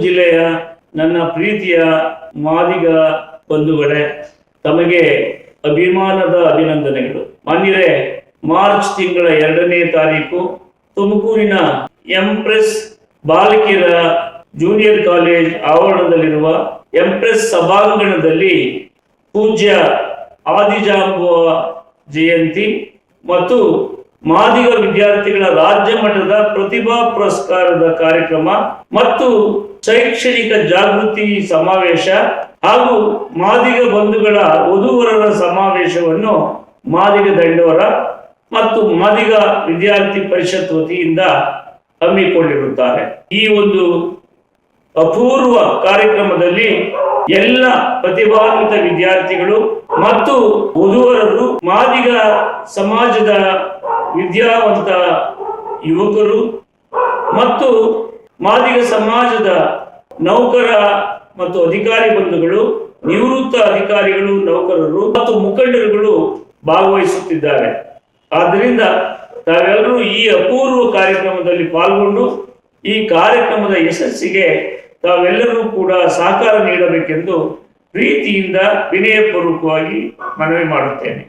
ಜಿಲ್ಲೆಯ ನನ್ನ ಪ್ರೀತಿಯ ಮಾದಿಗ ಬಂಧುಗಳೇ, ತಮಗೆ ಅಭಿಮಾನದ ಅಭಿನಂದನೆಗಳು. ಮಾನ್ಯರೇ, ಮಾರ್ಚ್ ತಿಂಗಳ ಎರಡನೇ ತಾರೀಕು ತುಮಕೂರಿನ ಎಂಪ್ರೆಸ್ ಬಾಲಕಿಯರ ಜೂನಿಯರ್ ಕಾಲೇಜ್ ಆವರಣದಲ್ಲಿರುವ ಎಂಪ್ರೆಸ್ ಸಭಾಂಗಣದಲ್ಲಿ ಪೂಜ್ಯ ಆದಿಜಾಂಬುವ ಜಯಂತಿ ಮತ್ತು ಮಾದಿಗ ವಿದ್ಯಾರ್ಥಿಗಳ ರಾಜ್ಯ ಮಟ್ಟದ ಪ್ರತಿಭಾ ಪುರಸ್ಕಾರದ ಕಾರ್ಯಕ್ರಮ ಮತ್ತು ಶೈಕ್ಷಣಿಕ ಜಾಗೃತಿ ಸಮಾವೇಶ ಹಾಗೂ ಮಾದಿಗ ಬಂಧುಗಳ ವಧುವರರ ಸಮಾವೇಶವನ್ನು ಮಾದಿಗ ದಂಡೋರ ಮತ್ತು ಮಾದಿಗ ವಿದ್ಯಾರ್ಥಿ ಪರಿಷತ್ ವತಿಯಿಂದ ಹಮ್ಮಿಕೊಂಡಿರುತ್ತಾರೆ. ಈ ಒಂದು ಅಪೂರ್ವ ಕಾರ್ಯಕ್ರಮದಲ್ಲಿ ಎಲ್ಲ ಪ್ರತಿಭಾನ್ವಿತ ವಿದ್ಯಾರ್ಥಿಗಳು ಮತ್ತು ವಧುವರರು, ಮಾದಿಗ ಸಮಾಜದ ವಿದ್ಯಾವಂತ ಯುವಕರು ಮತ್ತು ಮಾದಿಗ ಸಮಾಜದ ನೌಕರ ಮತ್ತು ಅಧಿಕಾರಿ ಬಂಧುಗಳು, ನಿವೃತ್ತ ಅಧಿಕಾರಿಗಳು, ನೌಕರರು ಮತ್ತು ಮುಖಂಡರುಗಳು ಭಾಗವಹಿಸುತ್ತಿದ್ದಾರೆ. ಆದ್ದರಿಂದ ತಾವೆಲ್ಲರೂ ಈ ಅಪೂರ್ವ ಕಾರ್ಯಕ್ರಮದಲ್ಲಿ ಪಾಲ್ಗೊಂಡು ಈ ಕಾರ್ಯಕ್ರಮದ ಯಶಸ್ಸಿಗೆ ತಾವೆಲ್ಲರೂ ಕೂಡ ಸಹಕಾರ ನೀಡಬೇಕೆಂದು ಪ್ರೀತಿಯಿಂದ ವಿನಯಪೂರ್ವಕವಾಗಿ ಮನವಿ ಮಾಡುತ್ತೇನೆ.